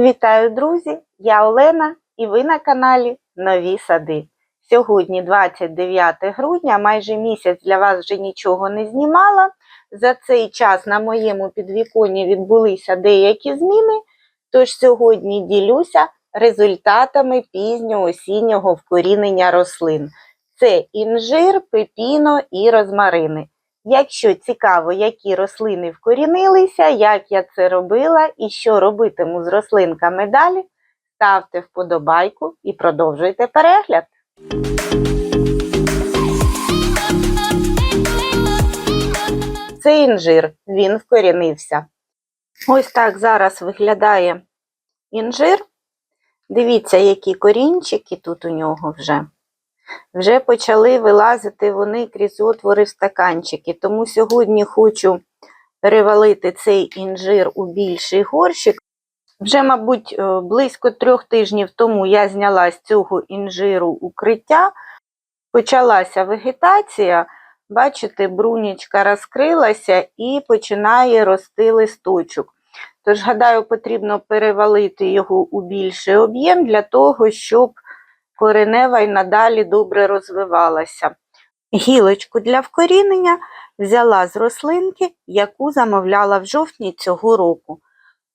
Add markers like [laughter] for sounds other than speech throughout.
Вітаю, друзі! Я Олена і ви на каналі Нові Сади. Сьогодні 29 грудня, майже місяць для вас вже нічого не знімала. За цей час на моєму підвіконні відбулися деякі зміни, тож сьогодні ділюся результатами пізньоосіннього вкорінення рослин. Це інжир, пепіно і розмарини. Якщо цікаво, які рослини вкорінилися, як я це робила і що робитиму з рослинками далі, ставте вподобайку і продовжуйте перегляд. Це інжир, він вкорінився. Ось так зараз виглядає інжир. Дивіться, які корінчики тут у нього вже. Вже почали вилазити вони крізь отвори в стаканчики. Тому сьогодні хочу перевалити цей інжир у більший горщик. Вже, мабуть, е, близько трьох тижнів тому я зняла з цього інжиру укриття. Почалася вегетація. Бачите, брунічка розкрилася і починає рости листочок. Тож, гадаю, потрібно перевалити його у більший об'єм для того, щоб коренева й надалі добре розвивалася. Гілочку для вкорінення взяла з рослинки, яку замовляла в жовтні цього року.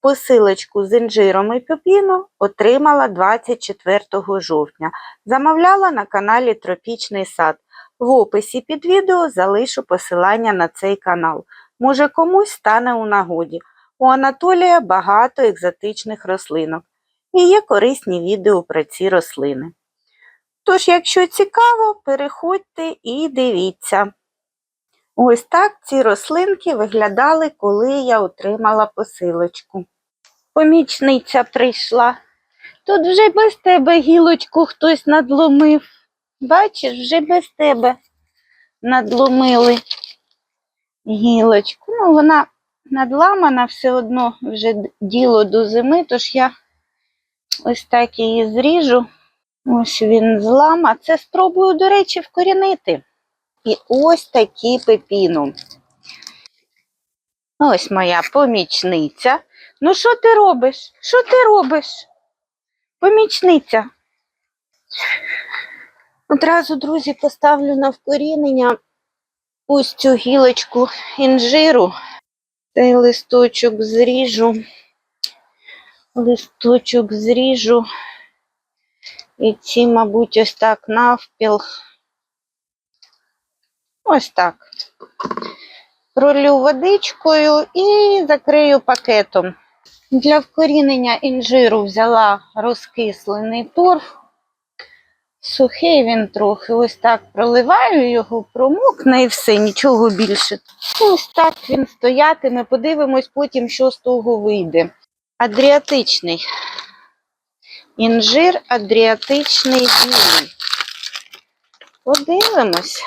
Посилочку з інжиром і пепіно отримала 24 жовтня. Замовляла на каналі Тропічний сад. В описі під відео залишу посилання на цей канал. Може комусь стане у нагоді. У Анатолія багато екзотичних рослинок і є корисні відео про ці рослини. Тож, якщо цікаво, переходьте і дивіться. Ось так ці рослинки виглядали, коли я отримала посилочку. Помічниця прийшла. Тут вже без тебе гілочку хтось надломив. Бачиш, вже без тебе надломили гілочку. Ну, вона надламана все одно вже діло до зими, тож я ось так її зріжу. Ось він злама. Це спробую, до речі, вкорінити. І ось такі пепіну. Ось моя помічниця. Ну, що ти робиш? Що ти робиш? Помічниця. Одразу, друзі, поставлю на вкорінення ось цю гілочку інжиру. Цей листочок зріжу. Листочок зріжу. І ці, мабуть, ось так навпіл. Ось так. Пролю водичкою і закрию пакетом. Для вкорінення інжиру взяла розкислений торф. Сухий він трохи. Ось так проливаю його, промокне і все, нічого більше. Ось так він стоятиме. Подивимось потім, що з того вийде. Адріатичний. Інжир адріатичний білий. Подивимось.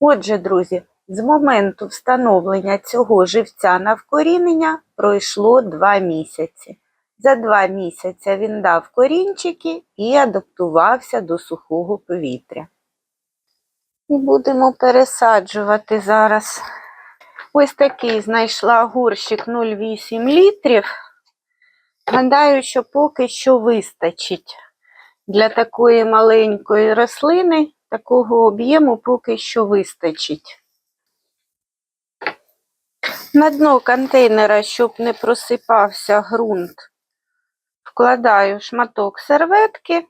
Отже, друзі, з моменту встановлення цього живця на вкорінення пройшло два місяці. За два місяці він дав корінчики і адаптувався до сухого повітря. І будемо пересаджувати зараз. Ось такий знайшла горщик 0,8 літрів. Гадаю, що поки що вистачить для такої маленької рослини, такого об'єму поки що вистачить. На дно контейнера, щоб не просипався ґрунт, вкладаю шматок серветки,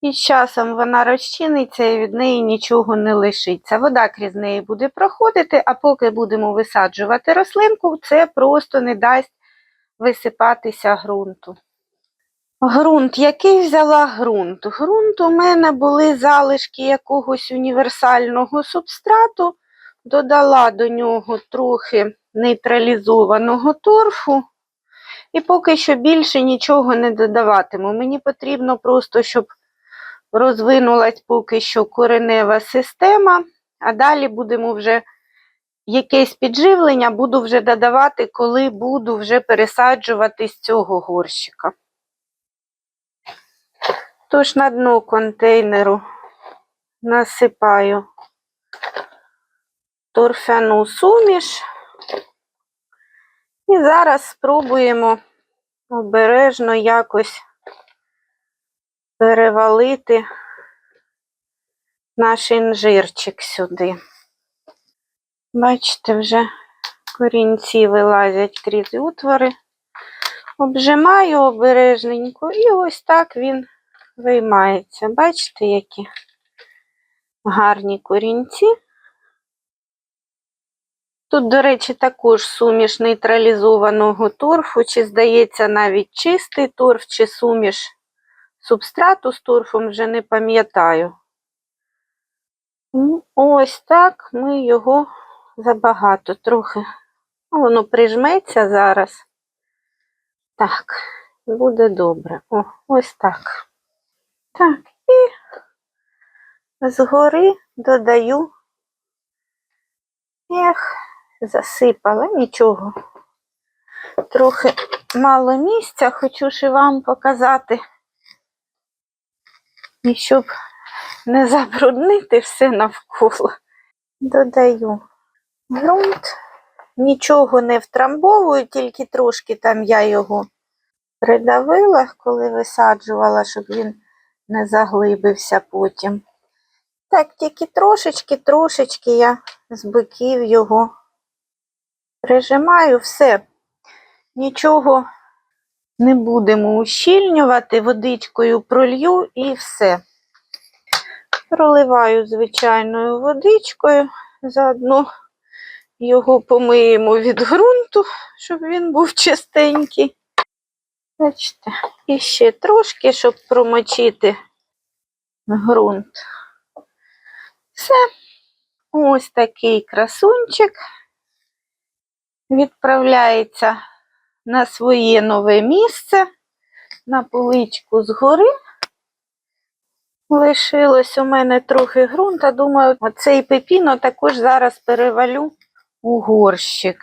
і з часом вона розчиниться і від неї нічого не лишиться. Вода крізь неї буде проходити, а поки будемо висаджувати рослинку, це просто не дасть висипатися ґрунту. Грунт, який взяла ґрунт? Грунт у мене були залишки якогось універсального субстрату, додала до нього трохи нейтралізованого торфу. І поки що більше нічого не додаватиму. Мені потрібно просто, щоб розвинулась поки що коренева система, а далі будемо вже якесь підживлення буду вже додавати, коли буду вже пересаджувати з цього горщика. Тож на дно контейнеру насипаю торфяну суміш. І зараз спробуємо обережно якось перевалити наш інжирчик сюди. Бачите, вже корінці вилазять крізь утвори. Обжимаю обережненько і ось так він виймається. Бачите, які гарні корінці. Тут, до речі, також суміш нейтралізованого торфу, чи, здається, навіть чистий торф, чи суміш субстрату з торфом, вже не пам'ятаю. Ну, Ось так ми його забагато трохи. Воно прижметься зараз. Так, буде добре. О, ось так. Так, і згори додаю. Ех, засипала, нічого. Трохи мало місця, хочу ще вам показати. І щоб не забруднити все навколо. Додаю ґрунт. Нічого не втрамбовую, тільки трошки там я його придавила, коли висаджувала, щоб він не заглибився потім. Так, тільки трошечки, трошечки я з боків його прижимаю, все. Нічого не будемо ущільнювати, водичкою пролью і все. Проливаю звичайною водичкою, заодно його помиємо від ґрунту, щоб він був чистенький. Бачите, і ще трошки, щоб промочити ґрунт. Все. Ось такий красунчик відправляється на своє нове місце, на поличку згори. Лишилось у мене трохи ґрунта. Думаю, оцей пепіно також зараз перевалю у горщик.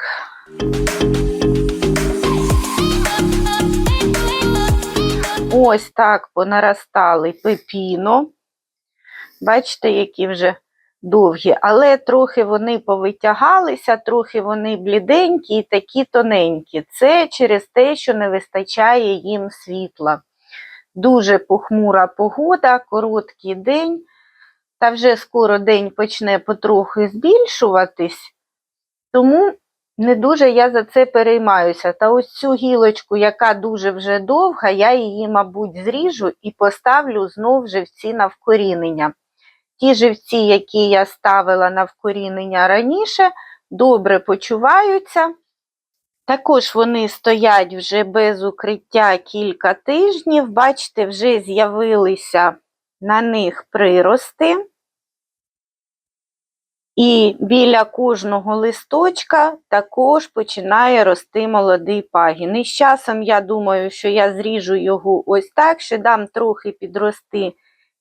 Ось так понаростали пепіно. Бачите, які вже довгі, але трохи вони повитягалися, трохи вони бліденькі і такі тоненькі. Це через те, що не вистачає їм світла. Дуже похмура погода, короткий день, та вже скоро день почне потрохи збільшуватись, тому не дуже я за це переймаюся. Та ось цю гілочку, яка дуже вже довга, я її, мабуть, зріжу і поставлю знов живці на вкорінення. Ті живці, які я ставила на вкорінення раніше, добре почуваються. Також вони стоять вже без укриття кілька тижнів. Бачите, вже з'явилися на них прирости. І біля кожного листочка також починає рости молодий пагін. І з часом я думаю, що я зріжу його ось так, ще дам трохи підрости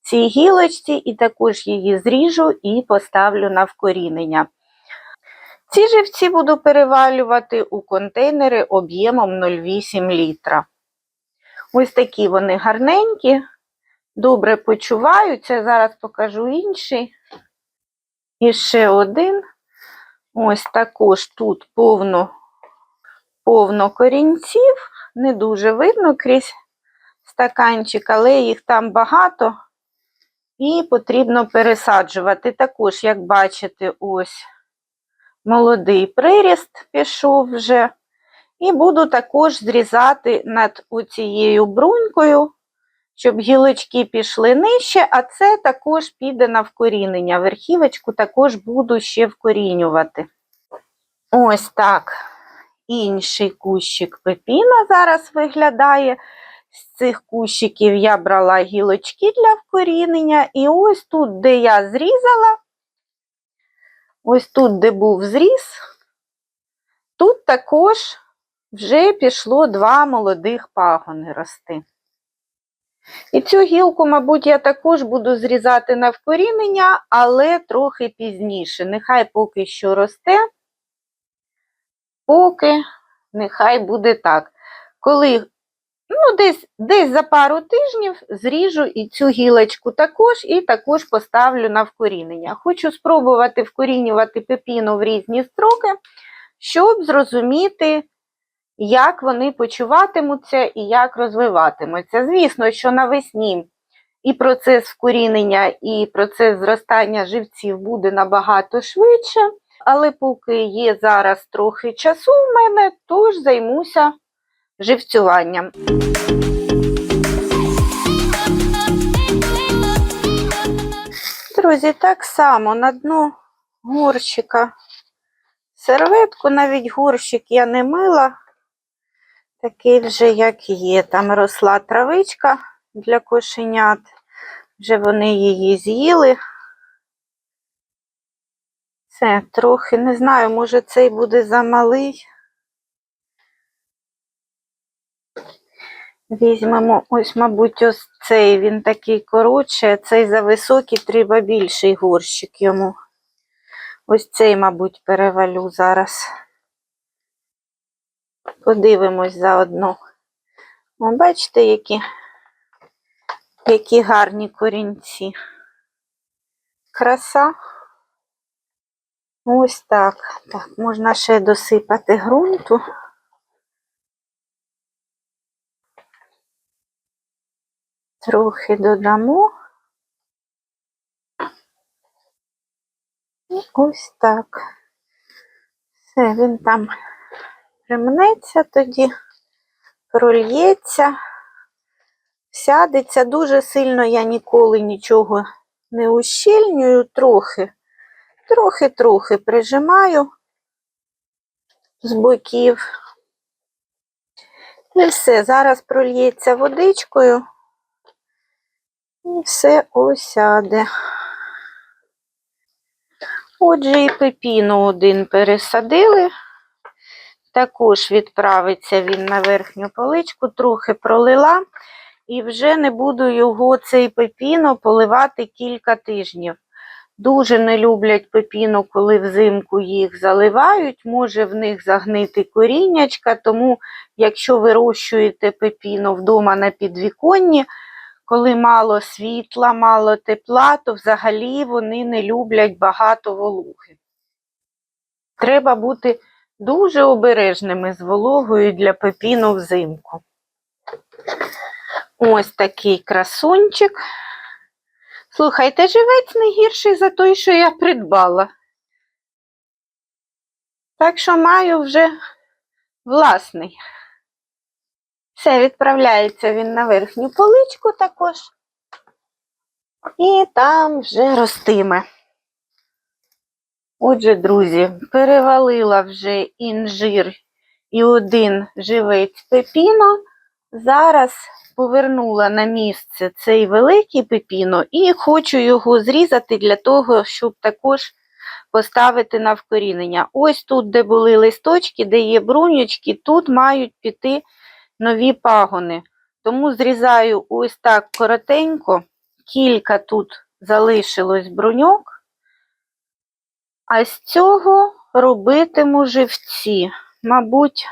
цій гілочці, і також її зріжу і поставлю на вкорінення. Ці живці буду перевалювати у контейнери об'ємом 0,8 літра. Ось такі вони гарненькі, добре почуваються. Зараз покажу інший. І ще один. Ось також тут повно, повно корінців. Не дуже видно крізь стаканчик, але їх там багато. І потрібно пересаджувати. Також, як бачите, ось молодий приріст пішов вже. І буду також зрізати над цією брунькою, щоб гілочки пішли нижче, а це також піде на вкорінення. Верхівочку також буду ще вкорінювати. Ось так інший кущик пепіна зараз виглядає. З цих кущиків я брала гілочки для вкорінення, і ось тут, де я зрізала, ось тут, де був зріз, тут також вже пішло два молодих пагони рости. І цю гілку, мабуть, я також буду зрізати на вкорінення, але трохи пізніше. Нехай поки що росте, поки нехай буде так. Коли ну, десь, десь за пару тижнів зріжу і цю гілочку також, і також поставлю на вкорінення. Хочу спробувати вкорінювати пепіну в різні строки, щоб зрозуміти, як вони почуватимуться і як розвиватимуться. Звісно, що навесні і процес вкорінення, і процес зростання живців буде набагато швидше, але поки є зараз трохи часу в мене, тож займуся живцюванням. Друзі, так само на дно горщика серветку, навіть горщик я не мила, такий вже як є. Там росла травичка для кошенят, вже вони її з'їли. Це трохи, не знаю, може цей буде замалий. Візьмемо, ось, мабуть, ось цей, він такий коротший, а цей зависокий, треба більший горщик йому. Ось цей, мабуть, перевалю зараз. Подивимось заодно. О, бачите, які, які гарні корінці. Краса. Ось так. Так, можна ще досипати ґрунту. Трохи додамо. І ось так. Все, він там примнеться тоді, прольється, сядеться. Дуже сильно я ніколи нічого не ущільнюю, трохи, трохи-трохи прижимаю з боків. І все, зараз прольється водичкою. І все осяде. Отже, і пепіну один пересадили. Також відправиться він на верхню поличку, трохи пролила. І вже не буду його, цей пепіно, поливати кілька тижнів. Дуже не люблять пепіно, коли взимку їх заливають. Може в них загнити коріннячка, тому якщо вирощуєте пепіно вдома на підвіконні, коли мало світла, мало тепла, то взагалі вони не люблять багато вологи. Треба бути дуже обережними з вологою для пепіну взимку. Ось такий красунчик. Слухайте, живець не гірший за той, що я придбала. Так що маю вже власний. Все, відправляється він на верхню поличку також. І там вже ростиме. Отже, друзі, перевалила вже інжир і один живець пепіно. Зараз повернула на місце цей великий пепіно і хочу його зрізати для того, щоб також поставити на вкорінення. Ось тут, де були листочки, де є бруньочки, тут мають піти нові пагони. Тому зрізаю ось так коротенько, кілька тут залишилось бруньок. А з цього робитиму живці. Мабуть,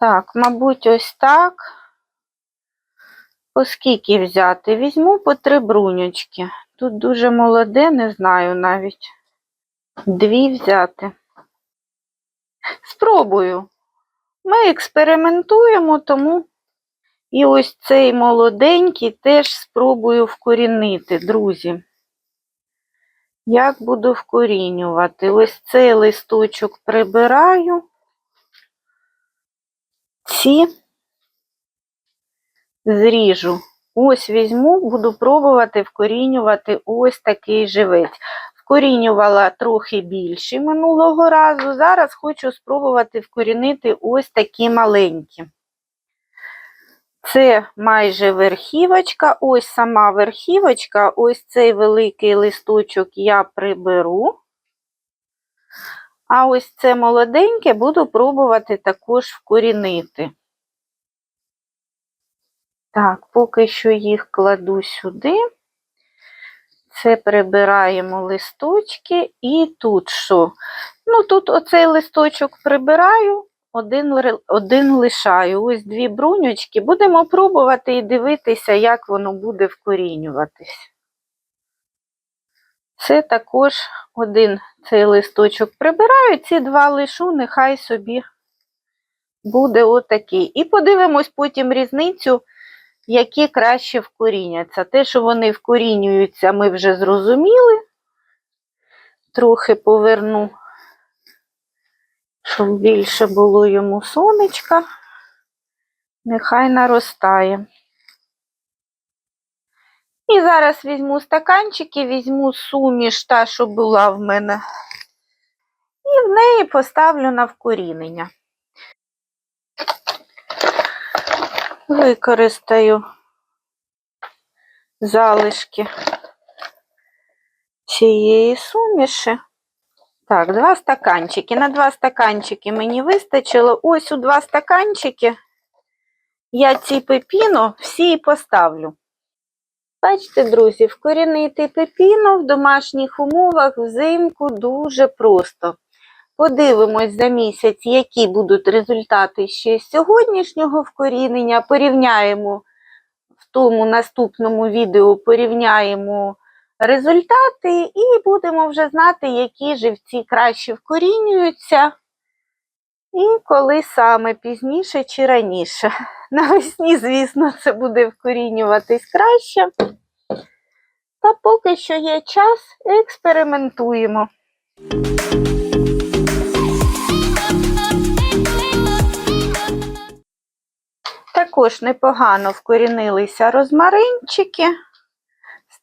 так, мабуть, ось так. Оскільки взяти? Візьму по три бруньочки. Тут дуже молоде, не знаю навіть. Дві взяти. Спробую. Ми експериментуємо, тому і ось цей молоденький теж спробую вкорінити, друзі. Як буду вкорінювати? Ось цей листочок прибираю. Ці зріжу. Ось візьму, буду пробувати вкорінювати ось такий живець. Вкорінювала трохи більше минулого разу. Зараз хочу спробувати вкорінити ось такі маленькі. Це майже верхівочка, ось сама верхівочка, ось цей великий листочок я приберу. А ось це молоденьке буду пробувати також вкорінити. Так, поки що їх кладу сюди. Це прибираємо листочки і тут що? Ну, тут оцей листочок прибираю, один, один лишаю. Ось дві бруньочки. Будемо пробувати і дивитися, як воно буде вкорінюватись. Це також один цей листочок прибираю, ці два лишу, нехай собі буде отакий. І подивимось потім різницю, які краще вкоріняться. Те, що вони вкорінюються, ми вже зрозуміли. Трохи поверну, щоб більше було йому сонечка. Нехай наростає. І зараз візьму стаканчики, візьму суміш та, що була в мене, і в неї поставлю на вкорінення. Використаю залишки цієї суміші. Так, два стаканчики. На два стаканчики мені вистачило. Ось у два стаканчики я ці пепіно всі і поставлю. Бачите, друзі, вкорінити пепіно в домашніх умовах взимку дуже просто. Подивимось за місяць, які будуть результати ще з сьогоднішнього вкорінення. Порівняємо в тому наступному відео порівняємо результати і будемо вже знати, які живці краще вкорінюються. І коли саме пізніше чи раніше. [laughs] Навесні, звісно, це буде вкорінюватись краще. Та поки що є час, експериментуємо. Також непогано вкорінилися розмаринчики.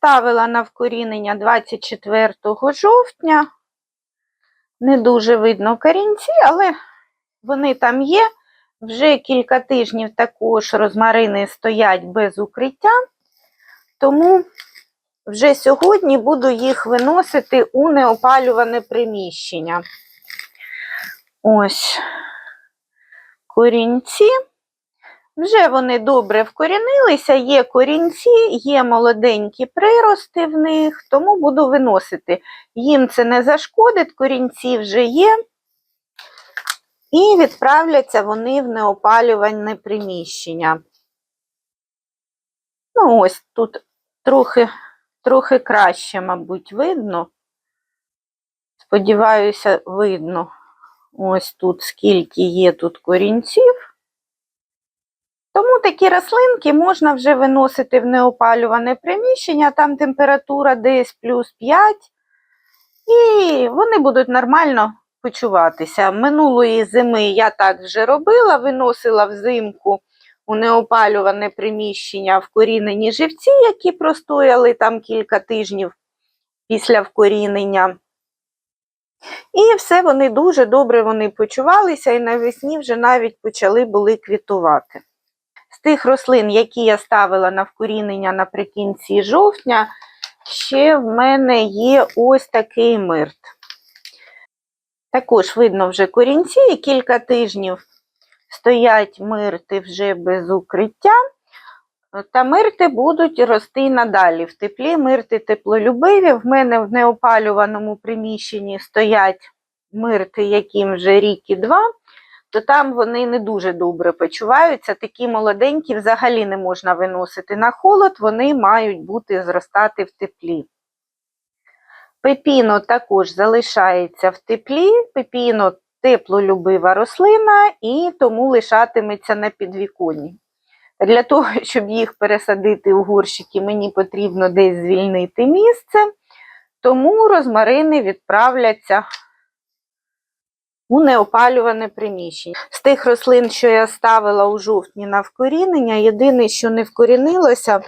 Ставила на вкорінення 24 жовтня. Не дуже видно корінці, але вони там є. Вже кілька тижнів також розмарини стоять без укриття, тому вже сьогодні буду їх виносити у неопалюване приміщення. Ось корінці. Вже вони добре вкорінилися, є корінці, є молоденькі прирости в них, тому буду виносити. Їм це не зашкодить, корінці вже є. І відправляться вони в неопалюване приміщення. Ну, ось тут трохи, трохи краще, мабуть, видно. Сподіваюся, видно. Ось тут скільки є тут корінців. Тому такі рослинки можна вже виносити в неопалюване приміщення, там температура десь плюс 5, і вони будуть нормально почуватися. Минулої зими я так вже робила, виносила взимку у неопалюване приміщення вкорінені живці, які простояли там кілька тижнів після вкорінення. І все вони дуже добре вони почувалися, і навесні вже навіть почали були квітувати. З тих рослин, які я ставила на вкорінення наприкінці жовтня, ще в мене є ось такий мирт. Також видно вже корінці, і кілька тижнів стоять мирти вже без укриття. Та мирти будуть рости надалі. В теплі мирти теплолюбиві. В мене в неопалюваному приміщенні стоять мирти, яким вже рік і два, то там вони не дуже добре почуваються. Такі молоденькі взагалі не можна виносити на холод, вони мають бути зростати в теплі. Пепіно також залишається в теплі. Пепіно теплолюбива рослина і тому лишатиметься на підвіконні. Для того, [laughs] щоб їх пересадити у горщики, мені потрібно десь звільнити місце, тому розмарини відправляться у неопалюване приміщення. З тих рослин, що я ставила у жовтні на вкорінення, єдине, що не вкорінилося,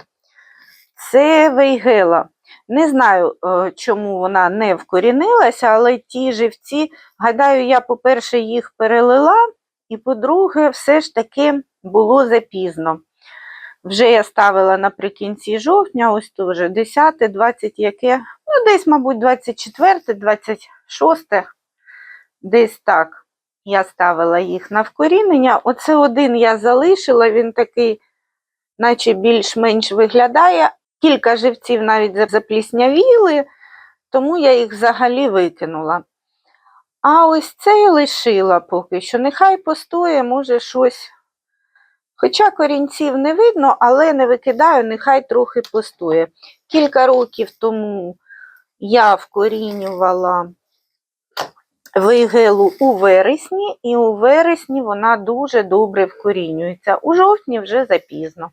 це вейгела. Не знаю, е, чому вона не вкорінилася, але ті живці, гадаю, я, по-перше, їх перелила, і, по-друге, все ж таки було запізно. Вже я ставила наприкінці жовтня, ось то вже 10, 20 яке, ну десь, мабуть, 24, 26 Десь так я ставила їх на вкорінення. Оце один я залишила, він такий, наче більш-менш виглядає. Кілька живців навіть запліснявіли, тому я їх взагалі викинула. А ось цей лишила поки що. Нехай постоє, може щось. Хоча корінців не видно, але не викидаю, нехай трохи постоє. Кілька років тому я вкорінювала вигелу у вересні, і у вересні вона дуже добре вкорінюється. У жовтні вже запізно.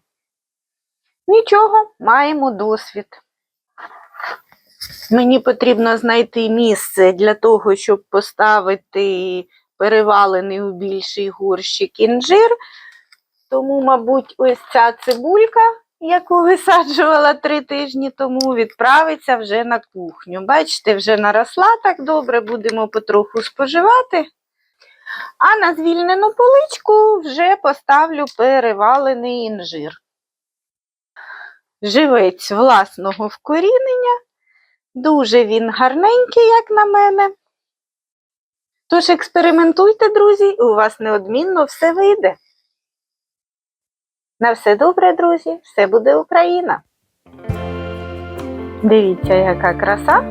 Нічого, маємо досвід. Мені потрібно знайти місце для того, щоб поставити перевалений у більший горщик інжир. Тому, мабуть, ось ця цибулька, яку висаджувала три тижні тому, відправиться вже на кухню. Бачите, вже наросла так добре, будемо потроху споживати. А на звільнену поличку вже поставлю перевалений інжир. Живець власного вкорінення. Дуже він гарненький, як на мене. Тож експериментуйте, друзі, і у вас неодмінно все вийде. На все добре, друзі, все буде Україна. Дивіться, яка краса.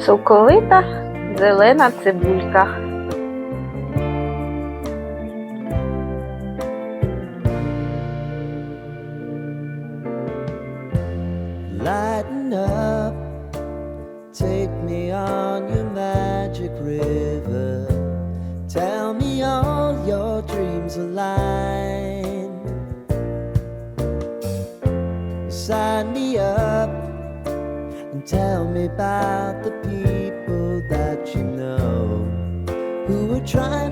Соковита зелена цибулька. About the people that you know who are trying